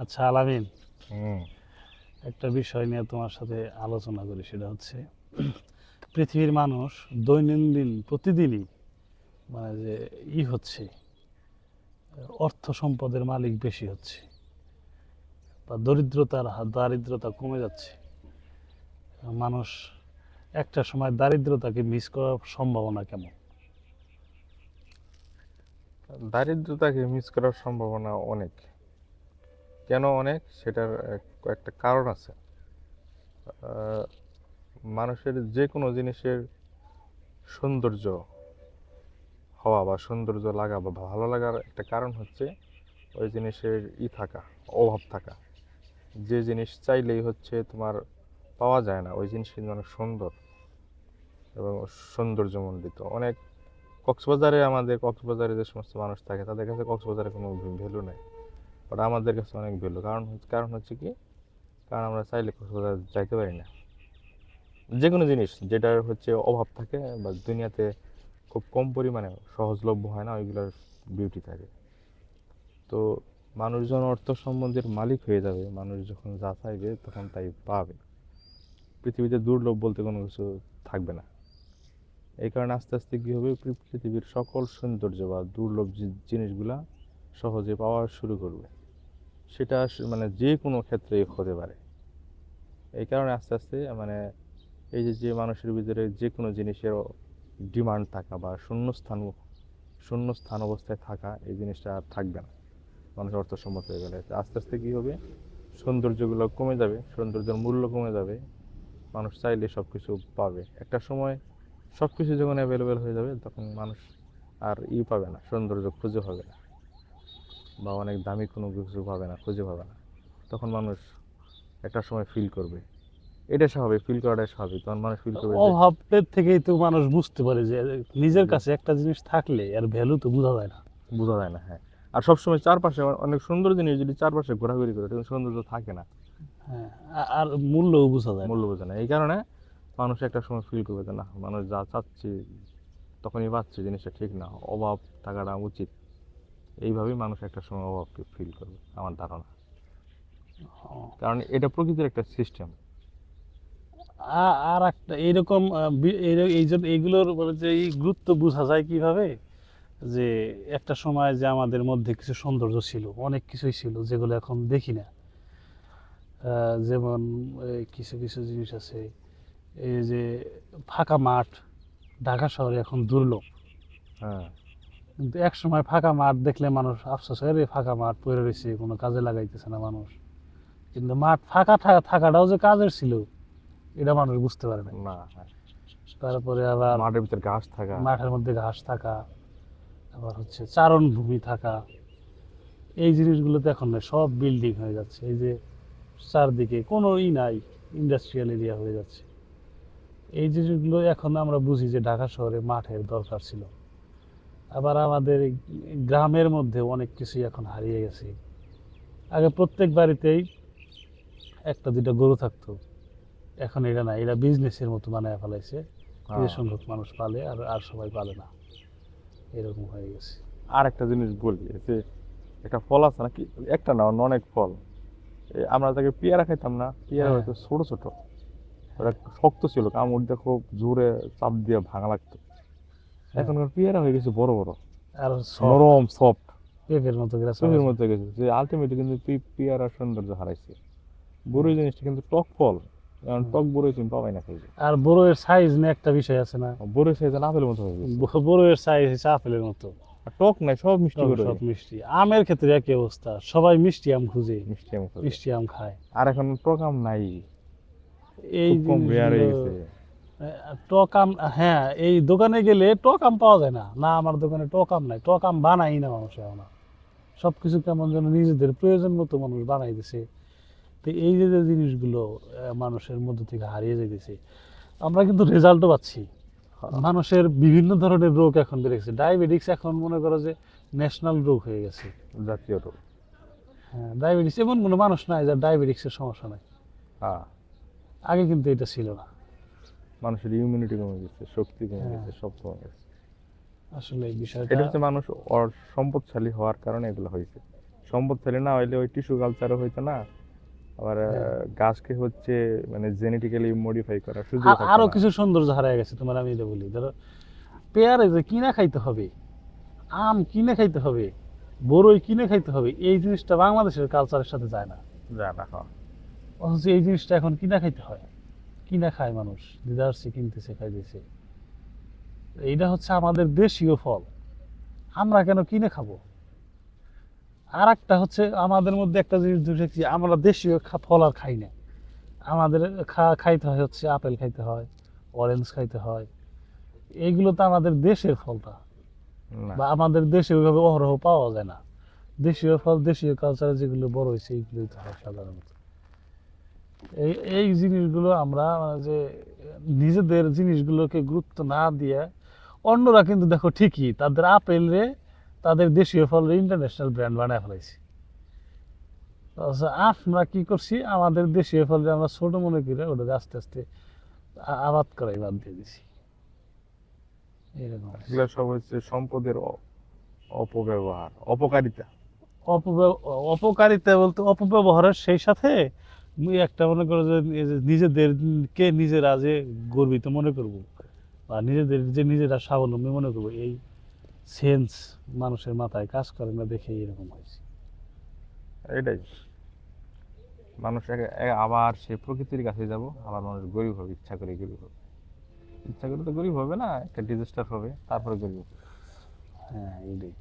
আচ্ছা আলামিন। একটা বিষয় নিয়ে তোমার সাথে আলোচনা করি সেটা হচ্ছে পৃথিবীর মানুষ দৈনন্দিন প্রতিদিনই মানে যে ই হচ্ছে অর্থ সম্পদের মালিক বেশি হচ্ছে বা দরিদ্রতার দারিদ্রতা কমে যাচ্ছে। মানুষ একটা সময় দারিদ্রতাকে মিস করার সম্ভাবনা কেমন? দারিদ্রতাকে মিস করার সম্ভাবনা অনেক। কেন অনেক? সেটার একটা কারণ আছে। মানুষের যে কোনো জিনিসের সৌন্দর্য হওয়া বা সৌন্দর্য লাগা বা ভালো লাগার একটা কারণ হচ্ছে ওই জিনিসের ই থাকা, অভাব থাকা। যে জিনিস চাইলেই হচ্ছে তোমার পাওয়া যায় না, ওই জিনিস কিন্তু অনেক সুন্দর এবং সৌন্দর্যমণ্ডিত। অনেক কক্সবাজারে আমাদের কক্সবাজারে যে সমস্ত মানুষ থাকে, তাদের কাছে কক্সবাজারে কোনো ভ্যালু নেই। বাট আমাদের কাছে অনেক ভ্যালু। কারণ কারণ হচ্ছে কি? কারণ আমরা চাইলে কক্সবাজার যাইতে পারি না। যে কোনো জিনিস যেটার হচ্ছে অভাব থাকে বা দুনিয়াতে খুব কম পরিমাণে সহজলভ্য হয় না, ওইগুলোর বিউটি থাকে। তো মানুষজন অর্থ সম্বন্ধের মালিক হয়ে যাবে। মানুষ যখন যা চাইবে তখন তাই পাবে। পৃথিবীতে দুর্লভ বলতে কোনো কিছু থাকবে না। এই কারণে আস্তে আস্তে কী হবে? পৃথিবীর সকল সৌন্দর্য বা দুর্লভ জিনিসগুলা সহজে পাওয়া শুরু করবে। সেটা মানে যে কোনো ক্ষেত্রে হতে পারে। এই কারণে আস্তে আস্তে মানে এই যে যে মানুষের ভিতরে যে কোনো জিনিসের ডিমান্ড থাকা বা শূন্যস্থান শূন্যস্থান অবস্থায় থাকা, এই জিনিসটা আর থাকবে না। মানুষ অর্থসম্মত হয়ে গেলে। আস্তে আস্তে কী হবে? সৌন্দর্যগুলো কমে যাবে, সৌন্দর্যের মূল্য কমে যাবে। মানুষ চাইলে সব কিছু পাবে। একটা সময় সব কিছু যখন অ্যাভেলেবেল হয়ে যাবে, তখন মানুষ আর ই পাবে না, সৌন্দর্য খুঁজে হবে না। বা অনেক দামি কোনো কিছু পাবে না খুঁজে পাবে না। তখন মানুষ একটা সময় ফিল করবে। এটা স্বাভাবিক ফিল করাটাই স্বাভাবিক। তখন মানুষ ফিল করবে অভাবের থেকেই তো মানুষ বুঝতে পারে যে নিজের কাছে একটা জিনিস থাকলে এর ভ্যালু তো বোঝা যায় না। বোঝা যায় না হ্যাঁ। আর সবসময় চারপাশে অনেক সুন্দর জিনিস যদি চারপাশে ঘোরাঘুরি করে তখন সৌন্দর্য থাকে না। হ্যাঁ আর মূল্যও বোঝা যায় মূল্য বোঝা না। এই কারণে মানুষ একটা সময় ফিল করবে যে না মানুষ যা চাচ্ছে তখনই পাচ্ছে জিনিসটা ঠিক না। অভাব থাকাটা উচিত। এইভাবেই মানুষ একটা সময় অভাবকে ফিল করবে আমার ধারণা। কারণ এটা প্রকৃতির একটা সিস্টেম আর একটা এইরকম এই- জন্য এইগুলোর যে এই গুরুত্ব বোঝা যায় কীভাবে? যে একটা সময় যে আমাদের মধ্যে কিছু সৌন্দর্য ছিল অনেক কিছুই ছিল যেগুলো এখন দেখি না। যেমন কিছু কিছু জিনিস আছে। এই যে ফাঁকা মাঠ ঢাকা শহরে এখন দুর্লভ। হ্যাঁ। কিন্তু এক সময় ফাঁকা মাঠ দেখলে মানুষ আফসোস হয় রে ফাঁকা মাঠ পড়ে রয়েছে কোনো কাজে লাগাইতেছে না মানুষ। কিন্তু মাঠ ফাঁকা থাকাটাও যে কাজের ছিল এটা মানুষ বুঝতে পারে না। তারপরে আবার মাঠের ভিতরে ঘাস থাকা। মাঠের মধ্যে ঘাস থাকা আবার হচ্ছে চারণ ভূমি থাকা। এই জিনিসগুলোতে এখন না সব বিল্ডিং হয়ে যাচ্ছে। এই যে চারদিকে কোনো ই নাই ইন্ডাস্ট্রিয়াল এরিয়া হয়ে যাচ্ছে। এই জিনিসগুলো এখন আমরা বুঝি যে ঢাকা শহরে মাঠের দরকার ছিল। আবার আমাদের গ্রামের মধ্যে অনেক কিছুই এখন হারিয়ে গেছে। আগে প্রত্যেক বাড়িতেই একটা দুইটা গরু থাকতো। এখন এটা না এটা বিজনেসের মতো বানায় ফেলাইছে। হ্যাঁ। সংখ্যক মানুষ পালে আর আর সবাই পালে না। এরকম হয়ে গেছে। আর একটা জিনিস বলি যে একটা ফল আছে নাকি? একটা না অনেক ফল। আমরা তাকে পেয়ারা খাইতাম না পেয়ারা হ্যাঁ। হয়তো ছোট ছোট। ওটা শক্ত ছিল কামড় দিয়ে খুব জোরে চাপ দিয়ে ভাঙা লাগতো। এখনকার পেয়ারা হয়ে গেছে বড় বড়। আর নরম সফট পেঁপের মতো করে চোখের মধ্যে গেছে। যে আলটিমেটলি কিন্তু পেয়ারা সৌন্দর্য হারাইছে। বড়ই জিনিসটা কিন্তু টক ফল। কারণ টক বড়ই তুমি পাবাই না খাইবে আর বড়ের সাইজ নিয়ে একটা বিষয় আছে না। বড়ই সাইজ আপেলের মতো হয়ে গেছে। সাইজ আপেলের মতো। টক নাই সব মিষ্টি করে সব মিষ্টি। আমের ক্ষেত্রে একই অবস্থা। সবাই মিষ্টি আম খুঁজে। মিষ্টি করে। মিষ্টি আম খায়। আর এখন টক আম নাই। এই কম রেয়ার হয়ে গেছে। টক আম হ্যাঁ এই দোকানে গেলে টক আম পাওয়া যায় না। না আমার দোকানে টক আম নাই। টক আম বানাই না মানুষ এখন সব কিছু কেমন যেন নিজেদের প্রয়োজন মতো মানুষ বানাই দিছে। তো এই যে যে জিনিসগুলো মানুষের মধ্যে থেকে হারিয়ে যাইতেছে আমরা কিন্তু রেজাল্টও পাচ্ছি। মানুষের বিভিন্ন ধরনের রোগ এখন বেড়ে গেছে ডায়াবেটিক্স এখন মনে করো যে ন্যাশনাল রোগ হয়ে গেছে। জাতীয় রোগ। হ্যাঁ ডায়াবেটিস এমন কোনো মানুষ নাই যার ডায়াবেটিক্সের সমস্যা নাই। হ্যাঁ। আগে কিন্তু এটা ছিল না। মানুষের ইমিউনিটি কমে গেছে শক্তি কমে হ্যাঁ। গেছে সব কমে গেছে আসলে এই বিষয়টা এটা হচ্ছে মানুষ সম্পদশালী হওয়ার কারণে এগুলো হয়েছে সম্পদ ফেলে না হইলে ওই টিস্যু কালচারও হইতো না আবার হ্যাঁ। গাছকে হচ্ছে মানে জেনেটিক্যালি মডিফাই করার সুযোগ আর। কিছু সৌন্দর্য হারায় গেছে তোমার আমি এটা বলি ধরো পেয়ারে যে কিনে খাইতে হবে আম কিনে খাইতে হবে বড়ই কিনে খাইতে হবে এই জিনিসটা বাংলাদেশের কালচারের সাথে যায় না যা না হ্যাঁ। অথচ এই জিনিসটা এখন কিনা খাইতে হয় কিনা খায় মানুষ দিদারসে কিনতেছে খাইতেছে। এইটা হচ্ছে আমাদের দেশীয় ফল। আমরা কেন কিনে খাব? আর একটা হচ্ছে আমাদের মধ্যে একটা জিনিস দেখছি আমরা দেশীয় ফল আর খাই না। আমাদের খাইতে হয় হচ্ছে আপেল খাইতে হয় অরেঞ্জ খাইতে হয়। এইগুলো তো আমাদের দেশের ফলটা। বা আমাদের দেশে ওইভাবে অহরহ পাওয়া যায় না। দেশীয় ফল দেশীয় কালচারে যেগুলো বড় হয়েছে এইগুলোই তো হয় সাধারণত। এই এই জিনিসগুলো আমরা মানে যে নিজেদের জিনিসগুলোকে গুরুত্ব না দিয়ে অন্যরা কিন্তু দেখো ঠিকই তাদের আপেল রে তাদের দেশীয় ফল ইন্টারন্যাশনাল ব্র্যান্ড বানায় ফেলাইছি। আমরা কি করছি আমাদের দেশীয় ফল আমরা ছোট মনে করে ওটাকে আস্তে আস্তে আবাদ করাই বাদ দিয়ে দিছি। এরকম। এগুলো সব হচ্ছে সম্পদের অপব্যবহার অপকারিতা। অপকারিতা বলতে অপব্যবহারের সেই সাথে একটা মনে করো যে নিজেদেরকে নিজেরা যে গর্বিত মনে করব বা নিজেদের যে নিজেরা স্বাবলম্বী মনে করব এই সেন্স মানুষের মাথায় কাজ করে না দেখে এরকম হয়েছে। এটাই। মানুষ আবার সে প্রকৃতির কাছে যাব আবার মানুষ গরিব হবে ইচ্ছা করে গরিব হবে। ইচ্ছা করে তো গরিব হবে না একটা ডিজাস্টার হবে তারপরে গরিব হবে। হ্যাঁ এইটাই